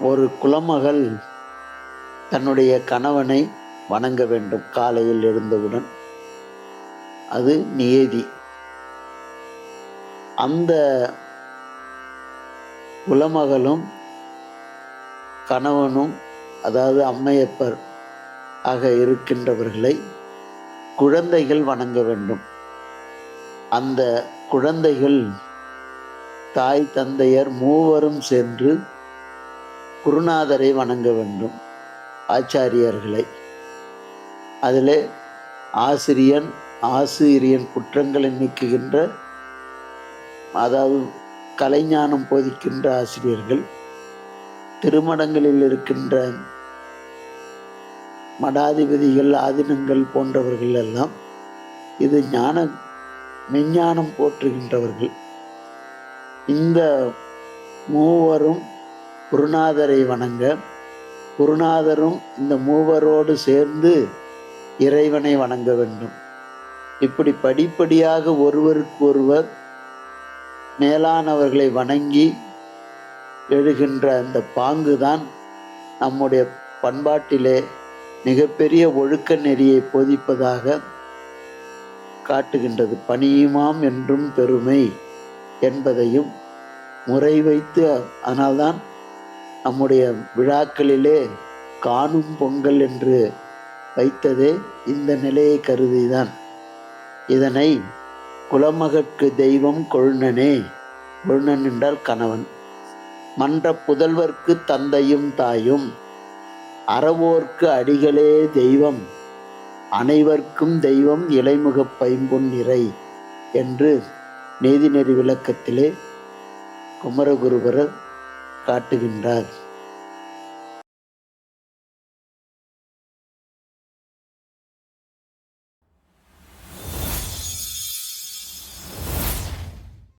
ஒரு குலமகள் தன்னுடைய கணவனை வணங்க வேண்டும் காலையில் எழுந்தவுடன். அது நியதி. அந்த குலமகளும் கணவனும் அதாவது அம்மையப்பர் ஆக இருக்கின்றவர்களை குழந்தைகள் வணங்க வேண்டும். அந்த குழந்தைகள் தாய் தந்தையர் மூவரும் சென்று குருநாதரை வணங்க வேண்டும் ஆச்சாரியர்களை. அதில் ஆசிரியன் ஆசிரியன் குற்றங்களை நீக்குகின்ற அதாவது கலைஞானம் போதிக்கின்ற ஆசிரியர்கள் திருமணங்களில் இருக்கின்ற மடாதிபதிகள் ஆதினங்கள் போன்றவர்கள் எல்லாம் இது ஞான மெஞ்ஞானம் போற்றுகின்றவர்கள். இந்த மூவரும் குருநாதரை வணங்க. குருநாதரும் இந்த மூவரோடு சேர்ந்து இறைவனை வணங்க வேண்டும். இப்படி படிப்படியாக ஒருவருக்கு ஒருவர் மேலானவர்களை வணங்கி எழுகின்ற அந்த பாங்கு தான் நம்முடைய பண்பாட்டிலே மிகப்பெரிய ஒழுக்க நெறியை போதிப்பதாக காட்டுகின்றது. பணியுமாம் என்றும் பெருமை என்பதையும் முறை வைத்து அதனால்தான் நம்முடைய விழாக்களிலே காணும் பொங்கல் என்று வைத்ததே இந்த நிலையை கருதிதான். இதனை குலமகற்கு தெய்வம் கொழுநனே கொழுநன் என்றால் கணவன். மன்ற புதல்வர்க்கு தந்தையும் தாயும் அறவோர்க்கு அடிகளே தெய்வம் அனைவர்க்கும் தெய்வம் இலைமுக பைம்பொன் நிறை என்று நீதிநெறி விளக்கத்திலே குமரகுருபரர் காட்டுகின்றார்.